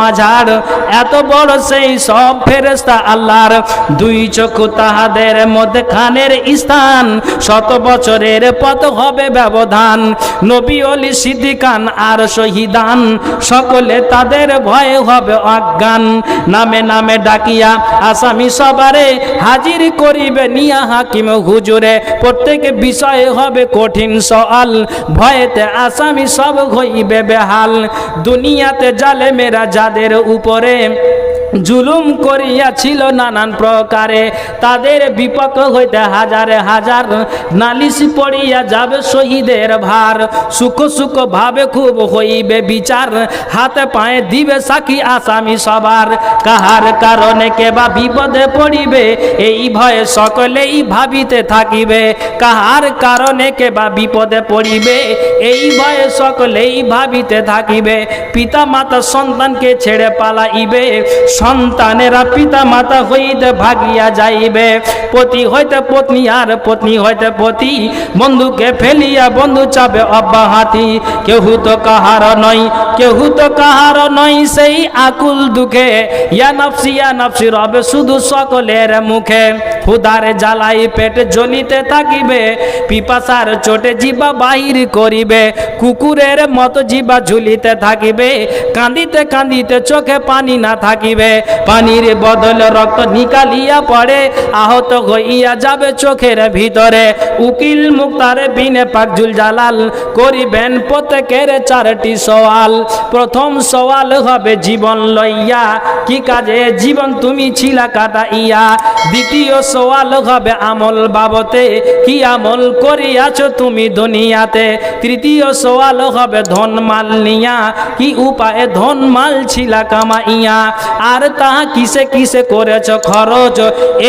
মাঝার, এত বড় সেই সব আল্লাহর দুই চক্ষু তাহাদের স্থান, শত বছরের পথ হবে ব্যবধান। নবী অলি সিদ্দিকান আর শহীদান, সকলে তাদের ভয়ে হবে অজ্ঞান। নামে নামে ডাকিয়া আসামি সবারে হাজির করিবে নিয়া হাকিম হুজুরে, প্রত্যেক বিষয়ে হবে কঠিন সওয়াল, ভয়েতে আসামি সব হইবে বেহাল। দুনিয়াতে জালে মেরা যাদের উপরে জুলুম করিয়াছিল নানান প্রকারে। তাদের বিপক্ষ হইতে হাজারে হাজার নালিশ পড়িয়া যাবে শহীদের ভার। সুখ সুখ ভাবে খুব হইবে বিচার। হাতে পায়ে দিবে সাক্ষী আসামি সবার। কাহার কারণে কেবা বিপদে পড়িবে, এই ভয়ে সকলেই ভাবিতে থাকিবে। কাহার কারণে কেবা বিপদে পড়িবে, এই ভয়ে সকলেই ভাবিতে থাকিবে। পিতা মাতা সন্তানকে ছেড়ে পালাইবে সন্তানেরা পিতা মাতা হইতে ভাগিয়া যাইবে। পতি হইতে পত্নী আর পত্নী হইতে পতি। বন্ধুকে ফেলিয়া বন্ধু চাবে অব্যাহাতি। কেহু তো কাহার নয়, কেহু তো কাহার নয় সেই আকুল দুঃখে। ইয়া নফসি ইয়া নফসি, রবে শুধু সকলের মুখে। হুদারে জ্বালাই পেটে জ্বলিতে থাকিবে, পিপাসার চোটে জিবা বাহির করিবে। কুকুরের মতো জিবা ঝুলিতে থাকিবে কান্দিতে কান্দিতে চোখে পানি না থাকিবে। পানির বদল রক্ত নিকালিয়া পড়ে, আহত হইয়া যাবে চোখের ভিতরে। উকিল মুক্তারে বিনে পাকজুল জালাল করিবেন প্রত্যেকের চারটি সওয়াল। প্রথম সওয়াল হবে জীবন লইয়া, কি কাজে জীবন তুমি ছিলা কাটা ইয়া দ্বিতীয় সওয়াল হবে আমল বাবতে, কি আমল করিয়াছ তুমি দুনিয়াতে? তৃতীয় সওয়াল হবে ধন মাল নিয়া, কি উপায়ে ধন মাল ছিলা কামাইয়া? আর তাহা কিসে কিসে করেছ খরচ?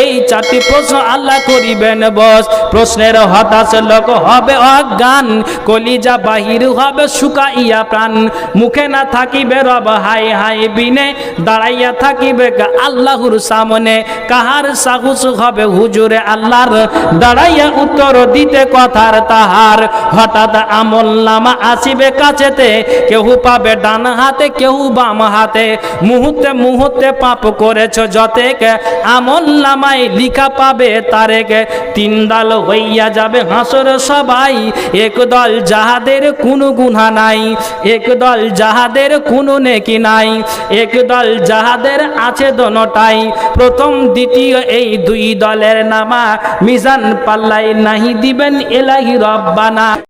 এই চারটি প্রশ্ন আল্লাহ করিবেন বস। প্রশ্নের হতাশ লোক হবে অজ্ঞান, কলিজা বাহির হবে শুকাইয়া প্রাণ। মুখে না থাকিবে রব হাই হাই বিনে, দাঁড়াইয়া থাকিবে আল্লাহর সামনে। কাহার সাহস হবে হুজুরে আল্লাহর? দাঁড়াইয়া উত্তর দিতে কথার তাহার। হঠাৎ আমল নামা আসিবে কাছেতে, কেহু পাবে ডান হাতে, কেহু বাম হাতে। মুহূর্তে মুহূর্তে পাপ করেছ যতেক, আমল নামায় লিখা পাবে তারেক। তিন দল হইয়া যাবে হাসর সবাই, এক দল যাহাদের কোনো গুণা নাই, এক দল যাহাদের কোনো নেকি নাই, এক দল যাহাদের আছে দোনোটাই। প্রথম, দ্বিতীয় এই দুই দলের নামা মিজান পাল্লাই নাহি দিবেন এলাহি রব্বানা।